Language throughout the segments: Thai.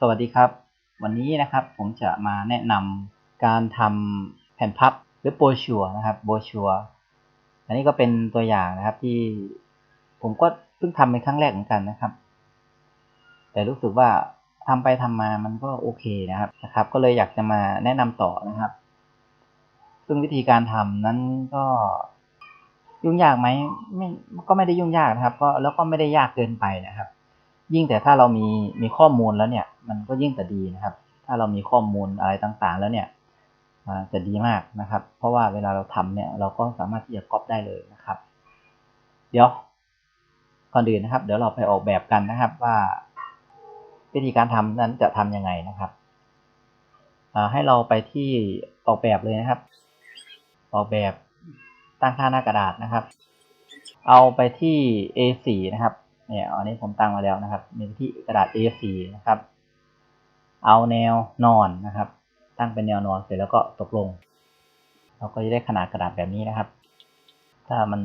สวัสดีครับ วันนี้นะครับผมจะมาแนะนำการทำแผ่นพับหรือโบชัวนะครับโบชัวอันนี้ก็เป็นตัวอย่างนะครับที่ผมก็เพิ่งทำเป็นครั้งแรกเหมือนกันนะครับ แต่รู้สึกว่าทำไปทำมามันก็โอเคนะครับนะครับ ก็เลยอยากจะมาแนะนำต่อนะครับ ซึ่งวิธีการทำนั้นก็ยุ่งยากไหมไม่ก็ไม่ได้ยุ่งยากนะครับ ก็แล้วก็ไม่ได้ยากเกินไปนะครับ ยิ่งแต่ถ้าเรามีมีข้อมูลแล้วเนี่ย มันก็ยิ่งแต่ดีนะครับ ถ้าเรามีข้อมูลอะไรต่างๆ แล้วเนี่ยจะดีมากนะครับ เพราะว่าเวลาเราทำเนี่ยเราก็สามารถที่จะก๊อปได้เลยนะครับ เดี๋ยวก่อนอื่นนะครับ เดี๋ยวเราไปออกแบบกันนะครับว่าวิธีการทำนั้นจะทํำยังไงนะครับให้เราไปที่ออกแบบเลยนะครับ ออกแบบตั้งค่าหน้ากระดาษนะครับ เอาไปที่ A4 นะครับเนี่ยอันนี้ผมตั้งมาแล้วนะครับมีที่กระดาษ A4 นะครับ เอาแนวนอนนะครับ ตั้งเป็นแนวนอนเสร็จแล้วก็ตกลง เราก็จะได้ขนาดกระดาษแบบนี้นะครับ ถ้ามัน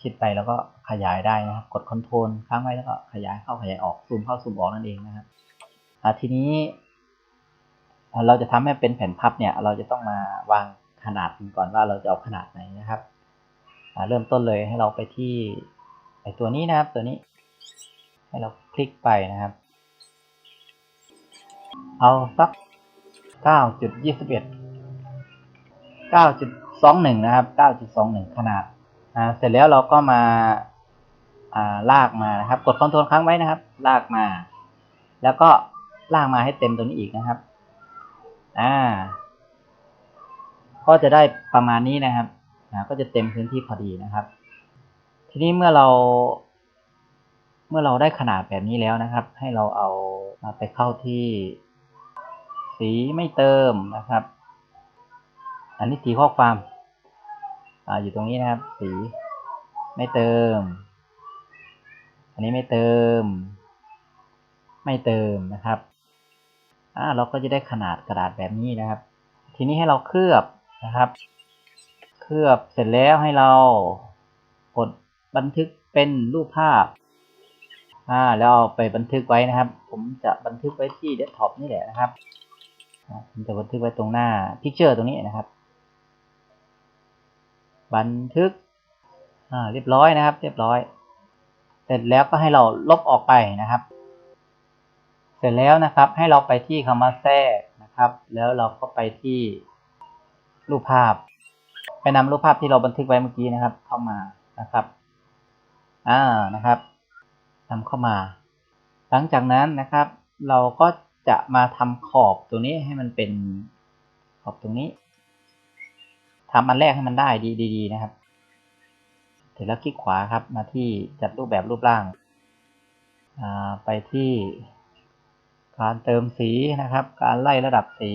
ชิดไปแล้วก็ขยายได้นะครับ กดคอนโทรลค้างไว้แล้วก็ขยายเข้าขยายออกซูมเข้าซูมออกนั่นเองนะครับทีนี้เราจะทำให้เป็นแผ่นพับเนี่ย เราจะต้องมาวางขนาดก่อนว่าเราจะเอาขนาดไหนนะครับเริ่มต้นเลยให้เราไปที่ไอตัวนี้นะครับ ตัวนี้ ให้เราคลิกไปนะครับ เอาสักเก้าจุดยี่สิบเอ็ดเก้าจุดสองหนึ่งนะครับเก้าจุดสองหนึ่งขนาดอ่าเสร็จแล้วเราก็มาอ่าลากมานะครับ กดคอนโทรลค้างไว้นะครับ ลากมา แล้วก็ลากมาให้เต็มตัวนี้อีกนะครับอ่าก็จะได้ประมาณนี้นะครับนะก็จะเต็มพื้นที่พอดีนะครับ ทีนี้เมื่อเรา เมื่อเราได้ขนาดแบบนี้แล้วนะครับ ให้เราเอามาไปเข้าที่ สีไม่เติมนะครับ อันนี้สีข้อความอ่าอยู่ตรงนี้นะครับ สีไม่เติม อันนี้ไม่เติม ไม่เติมนะครับอ่าเราก็จะได้ขนาดกระดาษแบบนี้นะครับ ทีนี้ให้เราเคลือบนะครับ เคลือบเสร็จแล้วให้เรากดบันทึกเป็นรูปภาพอ่าแล้วเอาไปบันทึกไว้นะครับ ผมจะบันทึกไว้ที่เดสก์ท็อปนี่แหละนะครับ ผมจะบันทึกไว้ตรงหน้าพิกเจอร์ตรงนี้นะครับ บันทึกเรียบร้อยนะครับ เรียบร้อย เสร็จแล้วก็ให้เราลบออกไปนะครับ เสร็จแล้วนะครับให้เราไปที่คำว่าแทรกนะครับ แล้วเราก็ไปที่รูปภาพ ไปนำรูปภาพที่เราบันทึกไว้เมื่อกี้นะครับ เข้ามานะครับอ่านะครับนำเข้ามา หลังจากนั้นนะครับ เราก็ จะมาทำขอบตัวนี้ให้มันเป็นขอบตรงนี้ทำอันแรกให้มันได้ดีๆนะครับเสร็จแล้วคลิกขวาครับมาที่จัดรูปแบบรูปร่าง ไปที่การเติมสีนะครับ การไล่ระดับสี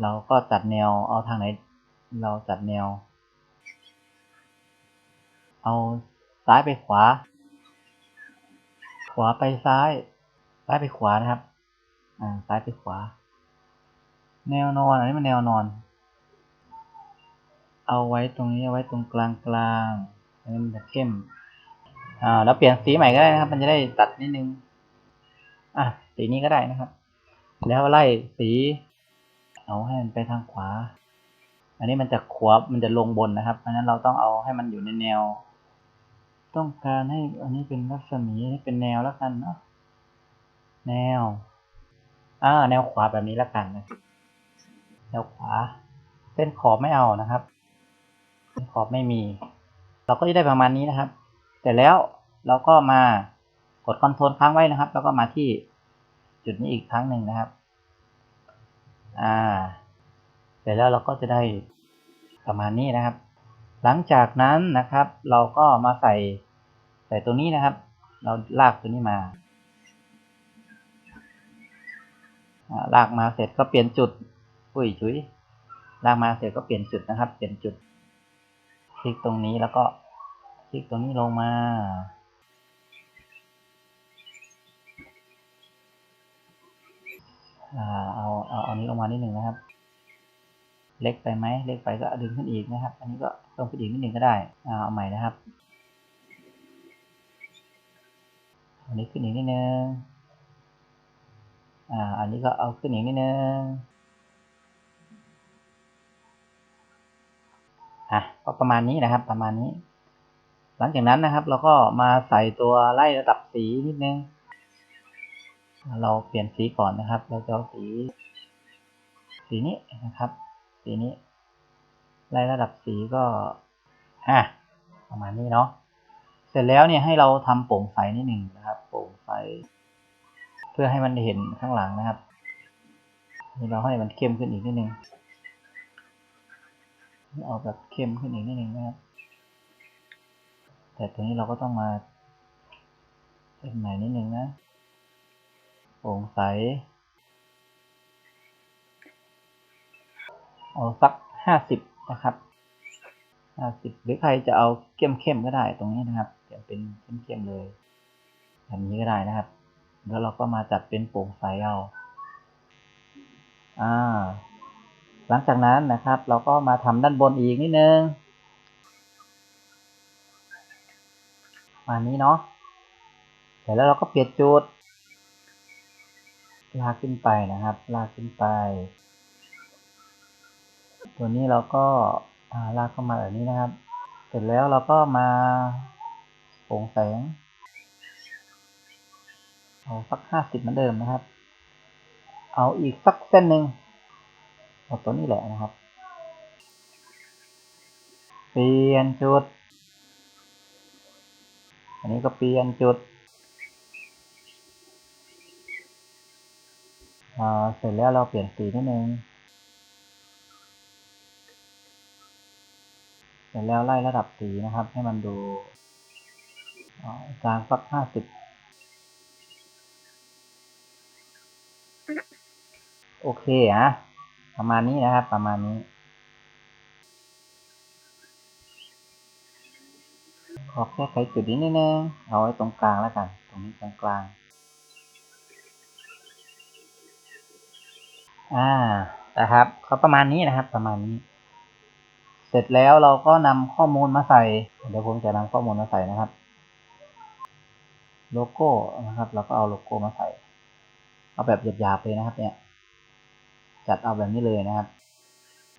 เราก็จัดแนวเอาทางไหน เราจัดแนว เอาซ้ายไปขวา ขวาไปซ้าย ซ้ายไปขวานะครับ อ่า ซ้ายไปขวา แนวนอน อันนี้มันแนวนอน เอาไว้ตรงนี้เอาไว้ตรงกลางกลางอันนี้มันจะเข้ม อ่า แล้วเปลี่ยนสีใหม่ก็ได้นะครับ มันจะได้ตัดนิดนึง อะ สีนี้ก็ได้นะครับ แล้วไล่สี เอาให้มันไปทางขวา อันนี้มันจะขวามันจะลงบนนะครับ เพราะนั้นเราต้องเอาให้มันอยู่ในแนว ต้องการให้อันนี้เป็นรัศมีให้เป็นแนวแล้วกันเนาะ แนว อ่า แนวขวาแบบนี้แล้วกันนะ แนวขวา เส้นขอบไม่เอานะครับ เส้นขอบไม่มี เราก็จะได้ประมาณนี้นะครับเสร็จแล้วเราก็มากดคอนโทรลค้างไว้นะครับ แล้วก็มาที่จุดนี้อีกครั้งหนึ่งนะครับ อ่า เสร็จแล้วเราก็จะได้ประมาณนี้นะครับ หลังจากนั้นนะครับ เราก็มาใส่ใส่ตัวนี้นะครับ เราลากตัวนี้มา ลากมาเสร็จก็เปลี่ยนจุดอุ้ยชุยลากมาเสร็จก็เปลี่ยนจุดนะครับ เปลี่ยนจุด คลิกตรงนี้แล้วก็คลิกตรงนี้ลงมาอ่าเอาเอาเอานี้ลงมานิดหนึ่งนะครับ เล็กไปไหมเล็กไปก็ดึงขึ้นอีกนะครับ อันนี้ก็เพิ่มขึ้นอีกนิดหนึ่งก็ได้เอาใหม่นะครับอันนี้ขึ้นอีกนิดนึง อ่า อันนี้ก็เอาขึ้นอีกนิดนึงอะก็ประมาณนี้นะครับ ประมาณนี้ หลังจากนั้นนะครับ เราก็มาใส่ตัวไล่ระดับสีนิดนึง เราเปลี่ยนสีก่อนนะครับ เราจะเอาสี สีนี้นะครับ สีนี้ ไล่ระดับสีก็อะประมาณนี้เนาะ เสร็จแล้วเนี่ยให้เราทำโปร่งใสนิดหนึ่งนะครับ โปร่งใส เพื่อให้มันเห็นข้างหลังนะครับนี่เราให้มันเข้มขึ้นอีกนิดนึงเอาแบบเข้มขึ้นอีกนิดนึงนะครับ แต่ตัวนี้เราก็ต้องมาเป็นใหม่นิดนึงนะโปร่งใส เอาสักห้าสิบนะครับห้าสิบหรือใครจะเอาเข้มเข้มๆก็ได้ตรงนี้นะครับเปลี่ยนเป็นเข้มเข้มๆเลยแบบนี้ก็ได้นะครับ แล้วเราก็มาจัดเป็นโปร่งใสเอาอ่า หลังจากนั้นนะครับ เราก็มาทำด้านบนอีกนิดนึงประมานี้เนาะเสร็จแล้วเราก็เปลี่ยนจุด ลากขึ้นไปนะครับ ลากขึ้นไป ตัวนี้เราก็าลากเข้ามาแบบนี้นะครับ เสร็จแล้วเราก็มาโปร่งแสง เอาสักห้าสิบเหมือนเดิมนะครับ เอาอีกสักเส้นหนึ่งเอาตัวนี้แหละนะครับ เปลี่ยนจุด อันนี้ก็เปลี่ยนจุดอ่าเสร็จแล้วเราเปลี่ยนสีนิดนึง เสร็จแล้วไล่ระดับสีนะครับ ให้มันดูอ่ากลางสักห้าสิบ โอเคอะประมาณนี้นะครับ ประมาณนี้ ขอแค่ไขจุดนี้นิดนึงเอาไว้ตรงกลางแล้วกัน ตรงนี้กลางกลางอ่านะครับก็ประมาณนี้นะครับ ประมาณนี้ เสร็จแล้วเราก็นำข้อมูลมาใส่ เดี๋ยวผมจะนำข้อมูลมาใส่นะครับ โลโก้นะครับ เราก็เอาโลโก้มาใส่ เอาแบบหยาบๆเลยนะครับ เนี่ย จัดเอาแบบนี้เลยนะครับ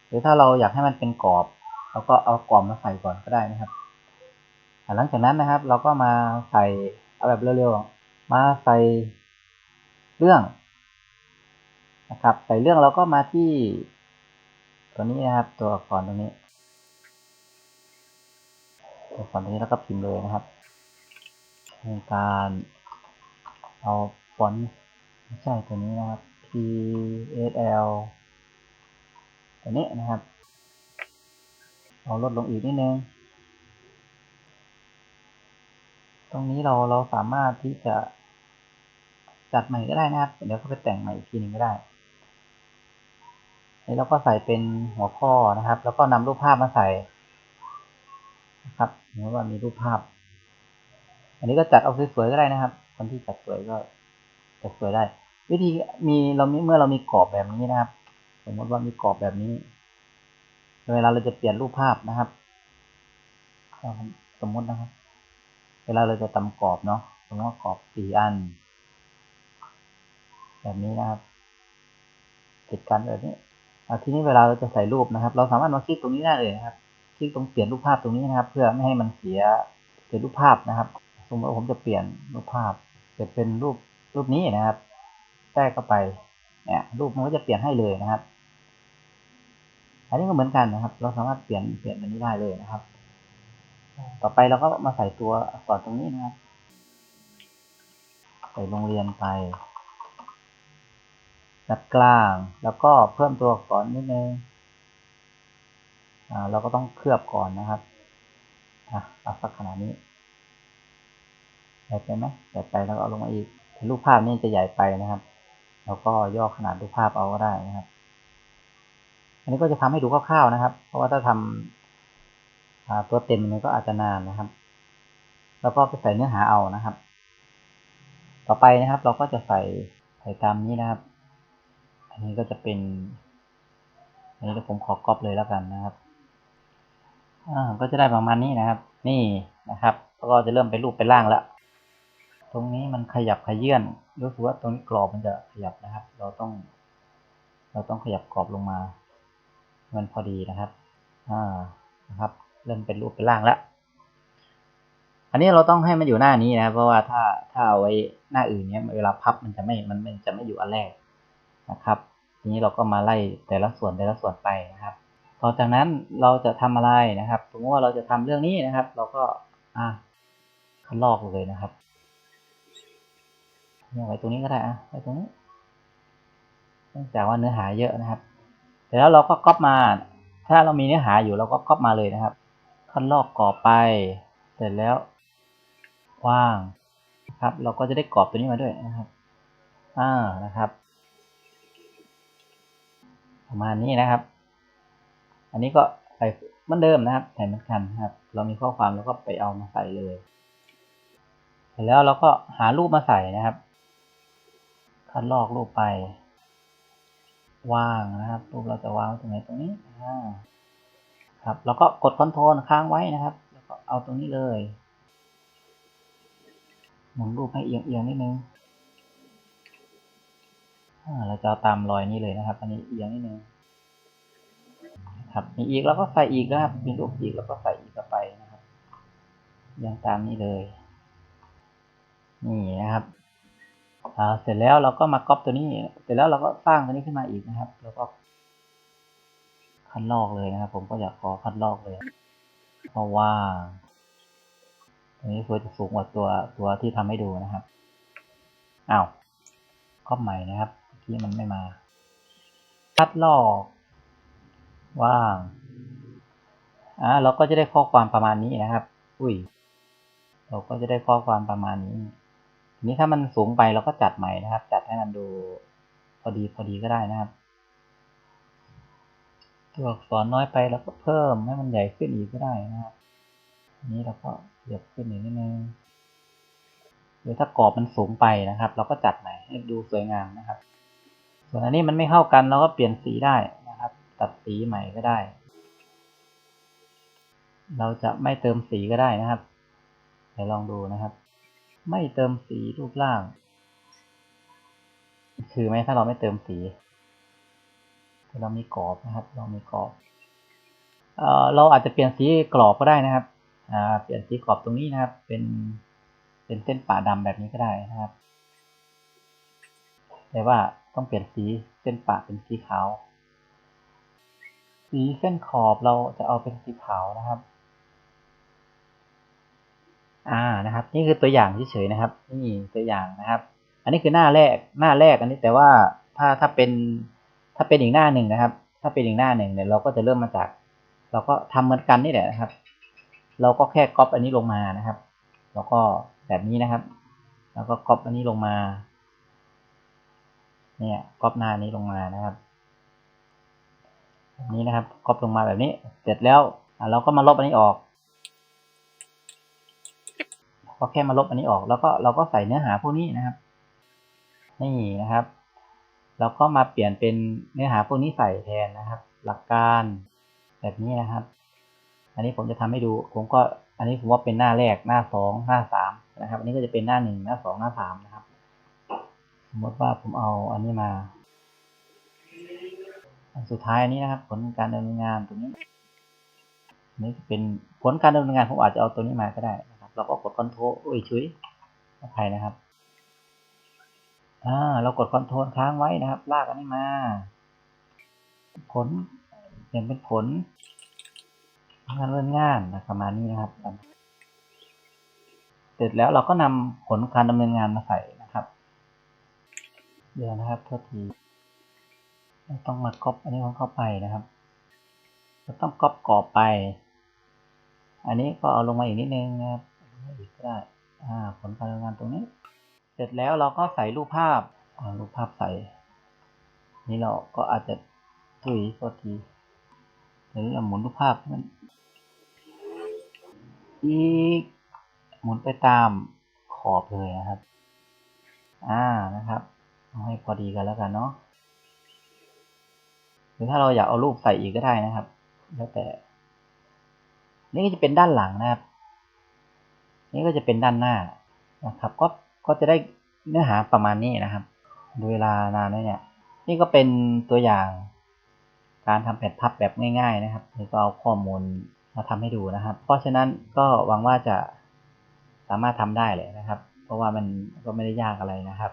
หรือถ้าเราอยากให้มันเป็นกรอบเราก็เอากรอบมาใส่ก่อนก็ได้นะครับ หลังจากนั้นนะครับ เราก็มาใส่เอาแบบเร็วๆมาใส่เรื่องนะครับ ใส่เรื่องเราก็มาที่ ตัวนี้นะครับ ตัวอักษรตรงนี้ตัวอักษรตรงนี้แล้วก็พิมพ์เลยนะครับในการเอาฟอนต์ไม่ใช่ตัวนี้นะครับ P S L ตัวนี้นะครับเอาลดลงอีกนิดนึง ตรงนี้เราเราสามารถที่จะจัดใหม่ก็ได้นะครับ เดี๋ยวก็ไปแต่งใหม่อีกทีหนึงก็ได้นี่เราก็ใส่เป็นหัวข้อนะครับ แล้วก็นำรูปภาพมาใส่นะครับสมมติว่ามีรูปภาพ อันนี้ก็จัดเอาสวยๆก็ได้นะครับ คนที่จัดสวยก็จัดสวยได้ วิธีมีเรามีเมื่อเรามีกรอบแบบนี้นะครับ สมมติว่ามีกรอบแบบนี้ เวลาเราจะเปลี่ยนรูปภาพนะครับ สมมตินะครับ เวลาเราจะทำกรอบเนาะสมมติว่ากรอบสี่อัน แบบนี้นะครับ ติดกันแบบนี้ทีนี้เวลาเราจะใส่รูปนะครับ เราสามารถมาคลิกตรงนี้ได้เลยนะครับ คลิกตรงเปลี่ยนรูปภาพตรงนี้นะครับ เพื่อไม่ให้มันเสียเสียรูปภาพนะครับ สมมติว่าผมจะเปลี่ยนรูปภาพจะเป็นรูปรูปนี้นะครับ แทรกเข้าไปเนี่ยรูปมันก็จะเปลี่ยนให้เลยนะครับ อันนี้ก็เหมือนกันนะครับ เราสามารถเปลี่ยนเปลี่ยนแบบนี้ได้เลยนะครับ ต่อไปเราก็มาใส่ตัวอักษรตรงนี้นะครับใส่โรงเรียนไปดัดกลางแล้วก็เพิ่มตัวอักษรนิดนึงอ่าเราก็ต้องเคลือบก่อนนะครับอะเอาสักขนาดนี้ใหญ่ไปไหมใหญ่ไปแล้วก็เอาลงมาอีกรูปภาพนี่จะใหญ่ไปนะครับ แล้วก็ย่อขนาดรูปภาพเอาก็ได้นะครับ อันนี้ก็จะทำให้ดูคร่าวๆนะครับ เพราะว่าถ้าทำตัวเต็มมันก็อาจจะนานนะครับ แล้วก็ไปใส่เนื้อหาเอานะครับ ต่อไปนะครับ เราก็จะใส่ใส่ตามนี้นะครับ อันนี้ก็จะเป็น อันนี้ผมขอก๊อปเลยแล้วกันนะครับอ่าก็จะได้ประมาณนี้นะครับ นี่นะครับ แล้วก็จะเริ่มเป็นรูปเป็นร่างแล้ว ตรงนี้มันขยับขยื่นรู้สึกว่าตรงนี้กรอบมันจะขยับนะครับ เราต้อง เราต้องขยับกรอบลงมา มันพอดีนะครับอ่านะครับ เริ่มเป็นรูปเป็นร่างแล้วอันนี้เราต้องให้มันอยู่หน้านี้นะเพราะว่าถ้าถ้าเอาไว้หน้าอื่นเนี้ยเวลาพับมันจะไม่มันมันจะไม่อยู่อันแรกนะครับ ทีนี้เราก็มาไล่แต่ละส่วนแต่ละส่วนไปนะครับต่อจากนั้นเราจะทำอะไรนะครับสมมติว่าเราจะทำเรื่องนี้นะครับ เราก็อะคัดลอกเลยนะครับ ไว้ตรงนี้ก็ได้อะไว้ตรงนี้เนื่องจากว่าเนื้อหาเยอะนะครับเสร็จแล้วเราก็ก๊อปมา ถ้าเรามีเนื้อหาอยู่เราก็ก๊อปมาเลยนะครับคัดลอกกรอบไป เสร็จแล้วว่างนะครับ เราก็จะได้กรอบตัวนี้มาด้วยนะครับอ่านะครับ ประมาณนี้นะครับ อันนี้ก็ใส่เหมือนเดิมนะครับใส่เหมือนกันนะครับ เรามีข้อความเราก็ไปเอามาใส่เลย เสร็จแล้วเราก็หารูปมาใส่นะครับ คัดลอกรูปไปวางนะครับ รูปเราจะวางตรงไหนตรงนี้ครับ แล้วก็กดคอนโทรลค้างไว้นะครับ แล้วก็เอาตรงนี้เลย หมุนรูปให้เอียงๆนิดนึงเราจะาตามรอยนี้เลยนะครับ อันนี้เอียงนิดนึงครับ มีอีกแล้วก็ใส่อีกนะครับ มีรูปอีกแล้วก็ใส่อีกไปนะครับย่างตามนี้เลย นี่นะครับ เสร็จแล้วเราก็มาก๊อปตัวนี้ เสร็จแล้วเราก็สร้างตัวนี้ขึ้นมาอีกนะครับ แล้วก็คัดลอกเลยนะครับ ผมก็อยากขอคัดลอกเลย เพราะว่าตัวนี้ควรจะสูงกว่าตัวตัวที่ทำให้ดูนะครับอ้าวก๊อปใหม่นะครับเมื่อกี้มันไม่มา คัดลอก ว่างอ่าเราก็จะได้ข้อความประมาณนี้นะครับ อุ้ย เราก็จะได้ข้อความประมาณนี้ นี้ถ้ามันสูงไปเราก็จัดใหม่นะครับ จัดให้มันดูพอดีพอดีก็ได้นะครับ ตัวอักษรน้อยไปเราก็เพิ่มให้มันใหญ่ขึ้นอีกก็ได้นะครับนนี้เราก็เหยียบขึ้นอีกนิดนึงหรือถ้ากรอบมันสูงไปนะครับ เราก็จัดใหม่ให้ดูสวยงามนะครับ ส่วนอันนี้มันไม่เข้ากันเราก็เปลี่ยนสีได้นะครับ ตัดสีใหม่ก็ได้ เราจะไม่เติมสีก็ได้นะครับเดี๋ยวลองดูนะครับ ไม่เติมสีรูปร่าง คือไหมถ้าเราไม่เติมสีเรามีกรอบนะครับ เรามีกรอบเอ่อเราอาจจะเปลี่ยนสีกรอบก็ได้นะครับอ่าเปลี่ยนสีกรอบตรงนี้นะครับ เป็นเป็นเส้นป่าดำแบบนี้ก็ได้นะครับ แต่ว่าต้องเปลี่ยนสีเส้นป่าเป็นสีขาว สีเส้นขอบเราจะเอาเป็นสีขาวนะครับ อ่านะครับ นี่คือตัวอย่างเฉยๆนะครับ นี่ตัวอย่างนะครับ อันนี้คือหน้าแรกหน้าแรกอันนี้แต่ว่าถ้าถ้าเป็นถ้าเป็นอีกหน้าหนึ่งนะครับ ถ้าเป็นอีกหน้าหนึ่งเนี่ยเราก็จะเริ่มมาจาก เราก็ทำเหมือนกันนี่แหละนะครับ เราก็แค่ก๊อปอันนี้ลงมานะครับ แล้วก็แบบนี้นะครับ แล้วก็ก๊อปอันนี้ลงมา เนี่ยก๊อปหน้านี้ลงมานะครับแบบนี้นะครับก๊อปลงมาแบบนี้ เสร็จแล้วเราก็มาลบอันนี้ออก ก็แค่มาลบอันนี้ออก แล้วก็เราก็ใส่เนื้อหาพวกนี้นะครับ นี่นะครับเราก็มาเปลี่ยนเป็นเนื้อหาพวกนี้ใส่แทนนะครับ หลักการแบบนี้นะครับ อันนี้ผมจะทำให้ดู ผมก็อันนี้ผมว่าเป็นหน้าแรกหน้าสองหน้าสามนะครับ อันนี้ก็จะเป็นหน้าหนึ่งหน้าสองหน้าสามนะครับ สมมติว่าผมเอาอันนี้มาอันสุดท้ายอันนี้นะครับ ผลการดำเนินงานตรงนี้นี่เป็นผลการดำเนินงานผมอาจจะเอาตัวนี้มาก็ได้ เราก็กดคอนโทรลอุ้ยชุยอภัยนะครับอ่าเรากดคอนโทรลค้างไว้นะครับ ลากอันนี้มา ผลเปลี่ยนเป็นผลงานเรื่องงานนะประมาณนี้นะครับ เสร็จแล้วเราก็นำผลการดำเนินงานมาใส่นะครับ เดี๋ยวนะครับโทษทีต้องมาก๊อปอันนี้ของเข้าไปนะครับเราต้องก๊อปกรอบไป อันนี้ก็เอาลงมาอีกนิดนึงนะครับ อีกก็ได้ผลการดำเนินงานตรงนี้ เสร็จแล้วเราก็ใส่รูปภาพรูปภาพใส่ นี่เราก็อาจจะถุยโทษทีหรือเราหมุนรูปภาพมันอีกหมุนไปตามขอบเลยนะครับ อ่านะครับเอาให้พอดีกันแล้วกันเนาะหรือถ้าเราอยากเอารูปใส่อีกก็ได้นะครับ แล้วแต่ นี่ก็จะเป็นด้านหลังนะครับ นี่ก็จะเป็นด้านหน้านะครับ ก็ก็จะได้เนื้อหาประมาณนี้นะครับดูเวลานานแล้วเนี่ย นี่ก็เป็นตัวอย่างการทำแผ่นพับแบบง่าย ๆ นะครับก็เอาข้อมูลมาทำให้ดูนะครับ เพราะฉะนั้นก็หวังว่าจะสามารถทำได้เลยนะครับ เพราะว่ามันก็ไม่ได้ยากอะไรนะครับ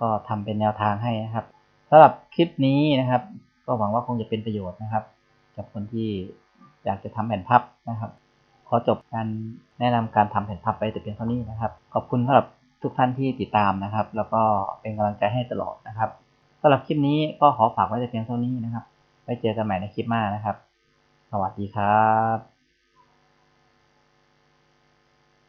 ก็ทำเป็นแนวทางให้นะครับสำหรับคลิปนี้นะครับ ก็หวังว่าคงจะเป็นประโยชน์นะครับ กับคนที่อยากจะทำแผ่นพับนะครับ ขอจบการแนะนำการทำแผ่นพับไปแต่เพียงเท่านี้นะครับ ขอบคุณสำหรับทุกท่านที่ติดตามนะครับ แล้วก็เป็นกำลังใจให้ตลอดนะครับสำหรับคลิปนี้ก็ขอฝากไว้แต่เพียงเท่านี้นะครับไว้เจอกันใหม่ในคลิปหน้านะครับ สวัสดีครับ